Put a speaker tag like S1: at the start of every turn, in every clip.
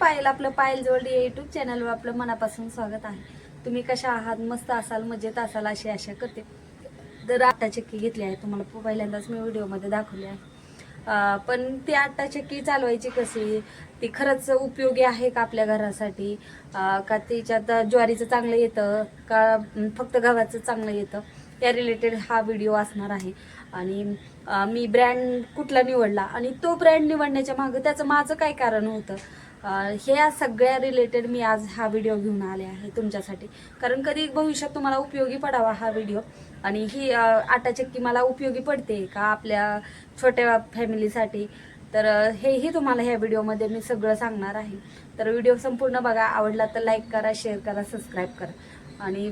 S1: पायल आपलं पायल जोडी युट्यूब चॅनलवर आपलं मनापासून स्वागत आहे. तुम्ही कशा आहात? मस्त असाल मजेत असाल अशी आशा करते. तर आटा चक्की घेतली आहे तुम्हाला पहिल्यांदाच मी व्हिडिओमध्ये दाखवली आहे. पण ती आटा चक्की चालवायची कशी? ती खरंच उपयोगी आहे का आपल्या घरासाठी? का तिच्यात ज्वारीचं चांगलं येतं? का फक्त गव्हाचं चांगलं येतं? त्या रिलेटेड हा व्हिडिओ असणार आहे. आणि मी ब्रँड कुठला निवडला? आणि तो ब्रँड निवडण्याच्या मागं त्याचं माझं काय कारण होतं? ह्या सगळ्या रिलेटेड मी आज हा व्हिडिओ घेऊन आले आहे तुमच्यासाठी. कारण कधी भविष्यात तुम्हाला उपयोगी पडावा हा व्हिडिओ आणि ही आटा चक्की मला उपयोगी पडते का आपल्या छोट्या फॅमिलीसाठी तर हेही तुम्हाला ह्या व्हिडिओमध्ये मी सगळं सांगणार आहे. तर व्हिडिओ संपूर्ण बघा. आवडला तर लाईक करा शेअर करा सबस्क्राईब करा. आणि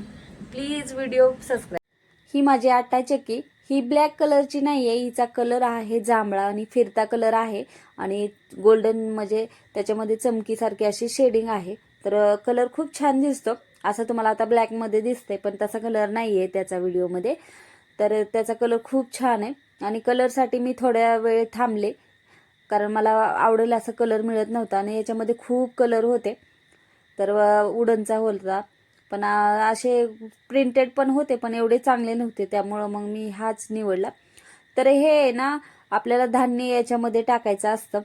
S1: प्लीज व्हिडिओ सबस्क्राईब ही माझी आटा चक्की. ही ब्लॅक कलरची नाही आहे हिचा कलर आहे जांभळा आणि फिरता कलर आहे. आणि गोल्डन म्हणजे त्याच्यामध्ये चमकीसारखी अशी शेडिंग आहे. तर कलर खूप छान दिसतो. असं तुम्हाला आता ब्लॅकमध्ये दिसतंय पण तसा कलर नाही आहे त्याचा व्हिडिओमध्ये तर त्याचा कलर खूप छान आहे. आणि कलरसाठी मी थोड्या वेळ थांबले कारण मला आवडेल असं कलर मिळत नव्हता आणि याच्यामध्ये खूप कलर होते. तर उडनचा होता. पण असे प्रिंटेड पण होते पण एवढे चांगले नव्हते. त्यामुळं मग मी हाच निवडला. तर हे आहे ना आपल्याला धान्य याच्यामध्ये टाकायचं असतं.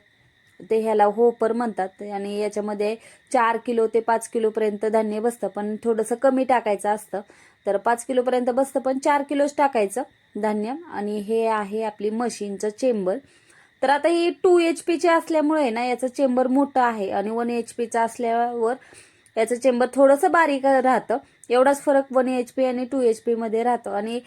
S1: ते ह्याला होपर म्हणतात आणि याच्यामध्ये चार किलो ते पाच किलोपर्यंत धान्य बसतं पण थोडंसं कमी टाकायचं असतं. तर पाच किलोपर्यंत बसतं पण चार किलोच टाकायचं धान्य. आणि हे आहे आपली मशीनचं चेंबर. तर आता ही टू एच पीचे असल्यामुळे ना याचं चेंबर मोठं आहे. आणि वन एच पीचं असल्यावर याचं चेंबर थोडंसं बारीक राहतं. एवढाच फरक वन एच पी आणि टू एच पीमध्ये राहतो. आणि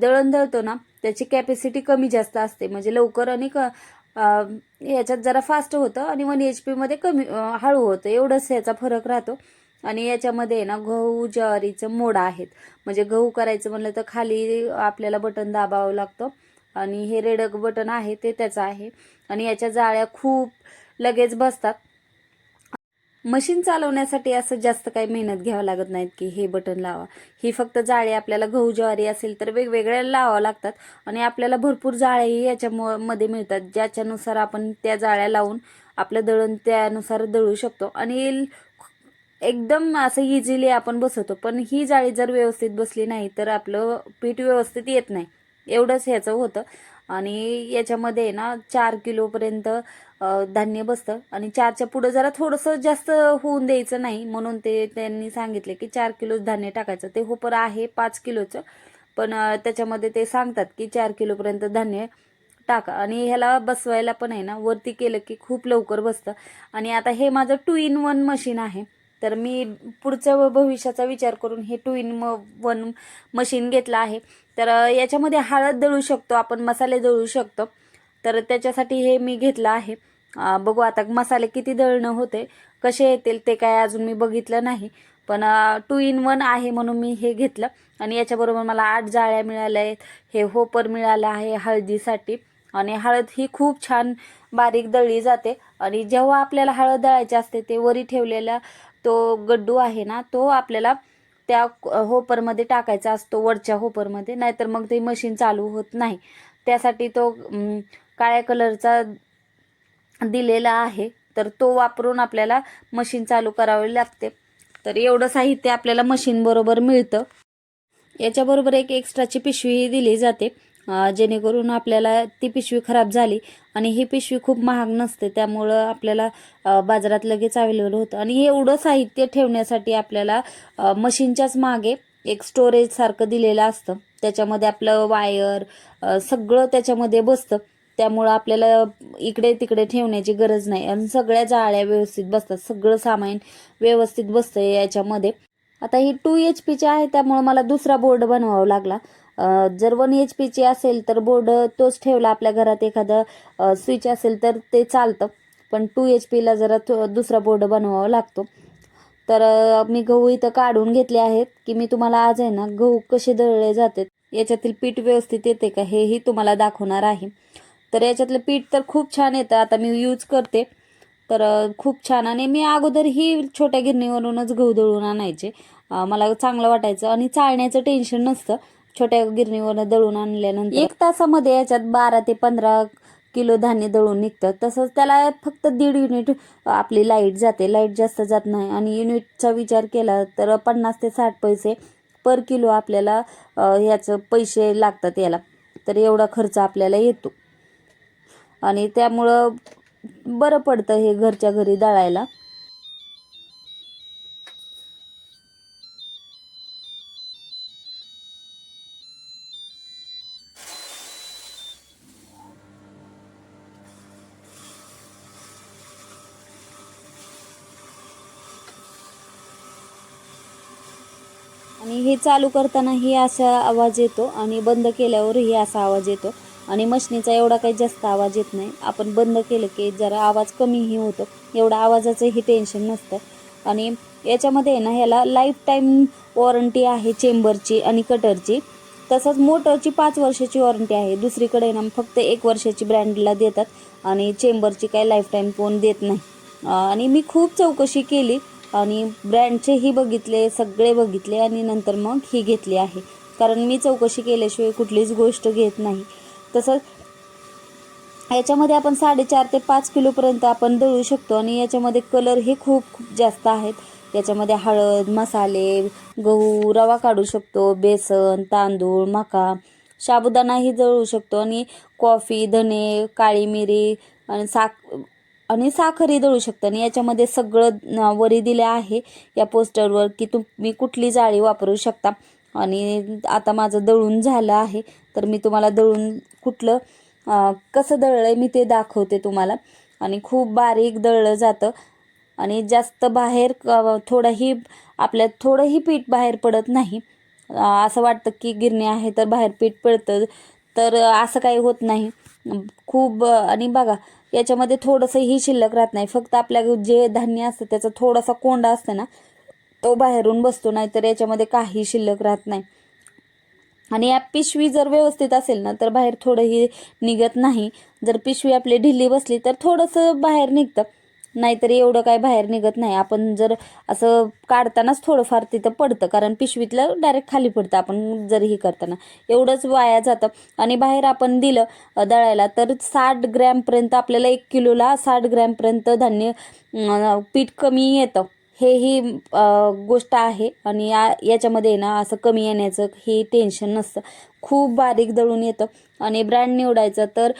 S1: दळण दळतो ना त्याची कॅपॅसिटी कमी जास्त असते. म्हणजे लवकर आणि क याच्यात जरा फास्ट होतं आणि वन एच पीमध्ये कमी हळू होतं. एवढंच याचा फरक राहतो. आणि याच्यामध्ये आहे ना गहू ज्वारीचं मोड आहेत. म्हणजे गहू करायचं म्हणलं तर खाली आपल्याला बटन दाबावं लागतं. आणि हे रेडक बटन आहे ते त्याचं आहे. आणि याच्या जाळ्या खूप लगेच बसतात. मशीन चालवण्यासाठी असं जास्त काही मेहनत घ्यावं लागत नाहीत की हे बटन लावा. ही फक्त जाळी आपल्याला गहू ज्वारी असेल तर वेगवेगळ्या लावावं लागतात. आणि आपल्याला भरपूर जाळ्याही याच्या मध्ये मिळतात. ज्याच्यानुसार आपण त्या जाळ्या लावून आपलं दळण त्यानुसार दळू शकतो. आणि एकदम असं इझिली आपण बसवतो. पण ही जाळी जर व्यवस्थित बसली नाही तर आपलं पीठ व्यवस्थित येत नाही. एवढंच ह्याचं होतं. आणि याच्यामध्ये ना चार किलोपर्यंत धान्य बसतं. आणि चारच्या पुढं जरा थोडंसं जास्त होऊन द्यायचं नाही. म्हणून ते त्यांनी सांगितले की चार किलो धान्य टाकायचं. ते होपर आहे पाच किलोचं. पण त्याच्यामध्ये ते सांगतात की चार किलोपर्यंत धान्य टाका. आणि ह्याला बसवायला पण आहे ना वरती केलं की खूप लवकर बसतं. आणि आता हे माझं टू इन वन मशीन आहे. तर मी पुढच्या भविष्याचा विचार करून हे टू इन म वन मशीन घेतलं आहे. तर याच्यामध्ये हळद दळू शकतो आपण मसाले दळू शकतो. तर त्याच्यासाठी हे मी घेतलं आहे. बघू आता मसाले किती दळणं होते कसे येतील ते काय अजून मी बघितलं नाही. पण टू इन वन आहे म्हणून मी हे घेतलं. आणि याच्याबरोबर मला आठ जाळ्या मिळाल्या आहेत. हे होपर मिळालं आहे हळदीसाठी. आणि हळद ही खूप छान बारीक दळली जाते. आणि जेव्हा आपल्याला हळद दळायची असते ते वरी ठेवलेला तो गड्डू आहे ना तो आपल्याला त्या होपरमध्ये टाकायचा असतो वरच्या होपरमध्ये. नाहीतर मग ते मशीन चालू होत नाही. त्यासाठी तो काळ्या कलरचा दिलेला आहे. तर तो वापरून आपल्याला मशीन चालू करावी लागते. तर एवढं साहित्य आपल्याला मशीन बरोबर मिळतं. याच्याबरोबर एक एक्स्ट्राची पिशवीही दिली जाते. जेणेकरून आपल्याला ती पिशवी खराब झाली आणि ही पिशवी खूप महाग नसते त्यामुळं आपल्याला बाजारात लगेच अवेलेबल होतं. आणि हे एवढं साहित्य ठेवण्यासाठी आपल्याला मशीनच्याच मागे एक स्टोरेज सारखं दिलेलं असतं. त्याच्यामध्ये आपलं वायर सगळं त्याच्यामध्ये बसतं. त्यामुळं आपल्याला इकडे तिकडे ठेवण्याची गरज नाही. आणि सगळ्या जाळ्या व्यवस्थित बसतात. सगळं सामान व्यवस्थित बसतं याच्यामध्ये. आता ही टू एच पीची आहे त्यामुळं मला दुसरा बोर्ड बनवावा लागला. जर वन एच पीची असेल तर बोर्ड तोच ठेवला आपल्या घरात एखादं स्विच असेल तर ते चालतं. पण टू एच पीला जरा दुसरा बोर्ड बनवावा लागतो. तर मी गहू इथं काढून घेतले आहेत की मी तुम्हाला आज आहे ना गहू कसे दळले जातात याच्यातील पीठ व्यवस्थित येते का हेही तुम्हाला दाखवणार आहे. तर याच्यातलं पीठ तर खूप छान येतं आता मी यूज करते. तर खूप छान आणि मी अगोदर ही छोट्या गिरणीवरूनच गहू दळून आणायचे. मला चांगलं वाटायचं आणि चाळण्याचं टेन्शन नसतं. छोट्या गिरणीवर दळून आणल्यानंतर एक तासामध्ये याच्यात बारा ते पंधरा किलो धान्य दळून निघतं. तसंच त्याला फक्त दीड युनिट आपली लाइट जाते. लाइट जास्त जात नाही. आणि युनिटचा विचार केला तर पन्नास ते साठ पैसे पर किलो आपल्याला ह्याचं पैसे लागतात याला. तर एवढा खर्च आपल्याला येतो. आणि त्यामुळं बरं पडतं हे घरच्या घरी दळायला. आणि हे चालू करतानाही असा आवाज येतो आणि बंद केल्यावरही असा आवाज येतो. आणि मशनीचा एवढा काही जास्त आवाज येत नाही. आपण बंद केलं की जरा आवाज कमीही होतो. एवढा आवाजाचंही टेन्शन नसतं. आणि याच्यामध्ये आहे ना ह्याला लाईफ टाईम वॉरंटी आहे चेंबरची आणि कटरची तसंच मोटरची पाच वर्षाची वॉरंटी आहे. दुसरीकडे ना फक्त एक वर्षाची ब्रँडला देतात आणि चेंबरची काही लाईफ टाईम कोण देत नाही. आणि मी खूप चौकशी केली. आणि ब्रँडचेही बघितले सगळे बघितले आणि नंतर मग ही घेतली आहे. कारण मी चौकशी केल्याशिवाय कुठलीच गोष्ट घेत नाही. तसंच याच्यामध्ये आपण साडेचार ते पाच किलोपर्यंत आपण दळू शकतो आणि याच्यामध्ये कलर हे खूप खूप जास्त आहेत. याच्यामध्ये हळद मसाले गहू रवा काढू शकतो बेसन तांदूळ मका साबुदाणाही जळू शकतो आणि कॉफी धने काळी मिरी आणि साख आणि साखरही दळू शकता. आणि याच्यामध्ये सगळं वरी दिले आहे या पोस्टरवर की तुम्ही कुठली जाळी वापरू शकता. आणि आता माझं दळून झालं आहे तर मी तुम्हाला दळून कुठलं कसं दळलं आहे मी ते दाखवते तुम्हाला. आणि खूप बारीक दळलं जातं. आणि जास्त बाहेर थोडंही आपल्यात थोडंही पीठ बाहेर पडत नाही. असं वाटतं की गिरणी आहे तर बाहेर पीठ पडतं. तर असं काही होत नाही. खूप आणि बघा याच्यामध्ये थोडंसंही शिल्लक राहत नाही. फक्त आपल्या जे धान्य असतं त्याचा थोडासा कोंडा असतं ना तो बाहेरून बसतो नाहीतर याच्यामध्ये काही शिल्लक राहत नाही. आणि या पिशवी जर व्यवस्थित असेल ना तर बाहेर थोडंही निघत नाही. जर पिशवी आपली ढिली बसली तर थोडंसं बाहेर निघतं. नाहीतर एवढं काय बाहेर निघत नाही. आपण जर असं काढतानाच थोडंफार तिथं पडतं कारण पिशवीतलं डायरेक्ट खाली पडतं आपण जर हे करताना. एवढंच वाया जातं. आणि बाहेर आपण दिलं दळायला तर साठ ग्रॅमपर्यंत आपल्याला एक किलोला साठ ग्रॅमपर्यंत धान्य पीठ कमी येतं. हे ही गोष्ट आहे. आणि या याच्यामध्ये ना असं कमी येण्याचं हे टेन्शन नसतं. खूप बारीक दळून येतं. आणि ब्रँड निवडायचं तर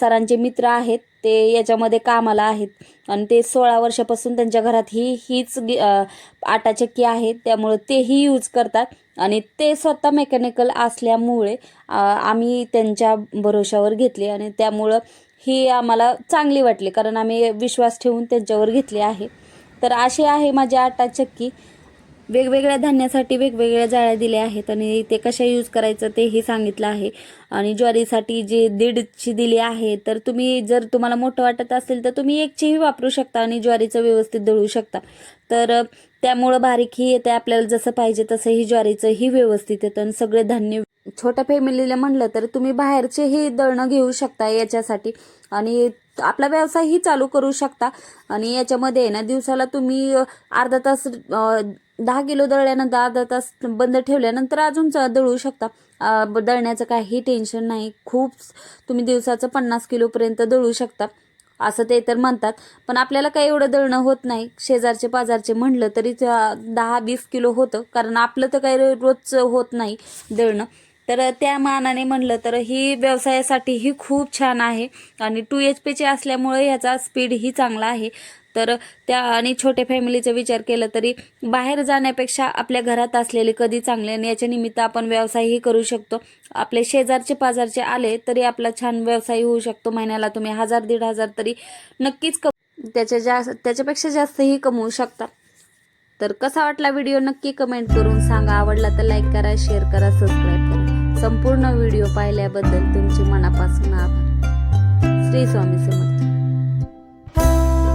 S1: सरांचे मित्र आहेत. ते याच्यामध्ये कामाला आहेत. आणि ते सोळा वर्षापासून त्यांच्या घरात ही हीच आटा चक्की आहे. त्यामुळं तेही यूज करतात. आणि ते स्वतः मेकॅनिकल असल्यामुळे आम्ही त्यांच्या भरोशावर घेतले. आणि त्यामुळं ही आम्हाला चांगली वाटली. कारण आम्ही विश्वास ठेवून त्यांच्यावर घेतले आहे. तर अशी आहे माझी आटा चक्की. वेगवेगळ्या धान्यासाठी वेगवेगळ्या जाळ्या दिल्या आहेत आणि ते कशा यूज करायचं तेही सांगितलं आहे. आणि ज्वारीसाठी जे दीडची दिली आहे तर तुम्ही जर तुम्हाला मोठं वाटत असेल तर तुम्ही एकचीही वापरू शकता आणि ज्वारीचं व्यवस्थित दळू शकता. तर त्यामुळं बारीकही येते आपल्याला जसं पाहिजे तसंही ज्वारीचंही व्यवस्थित येतं आणि सगळे धान्य छोट्या फॅमिलीला म्हणलं तर तुम्ही बाहेरचेही दळणं घेऊ शकता याच्यासाठी. आणि आपला व्यवसायही चालू करू शकता. आणि याच्यामध्ये आहे ना दिवसाला तुम्ही अर्धा तास दहा किलो दळल्यानंतर अर्धा तास बंद ठेवल्यानंतर अजून च- दळू शकता. ब- दळण्याचं काही टेन्शन नाही. खूप तुम्ही दिवसाचं पन्नास किलोपर्यंत दळू शकता. असं ते तर म्हणतात. पण आपल्याला काही एवढं दळणं होत नाही. शेजारचे पाजारचे म्हणलं तरी दहा वीस किलो होतं. कारण आपलं तर काही रोजचं होत नाही दळणं. तर त्या मानाने म्हणलं तर ही व्यवसायासाठी ही खूप छान आहे. आणि टू एच पीचे असल्यामुळे ह्याचा स्पीडही चांगला आहे. तर त्या आणि छोट्या फॅमिलीचा विचार केला तरी बाहेर जाण्यापेक्षा आपल्या घरात असलेले कधी चांगले आणि याच्या निमित्त आपण व्यवसायही करू शकतो. आपले शेजारचे पाजारचे आले तरी आपला छान व्यवसाय होऊ शकतो. महिन्याला तुम्ही हजार दीड हजार तरी नक्कीच कम त्याच्या जास्त त्याच्यापेक्षा जास्तही कमवू शकता. तर कसा वाटला व्हिडिओ नक्की कमेंट करून सांगा. आवडला तर लाईक करा शेअर करा सबस्क्राईब करा. संपूर्ण व्हिडिओ पाहिल्याबद्दल तुमचे मनापासून आभार. श्री स्वामी समर्थ.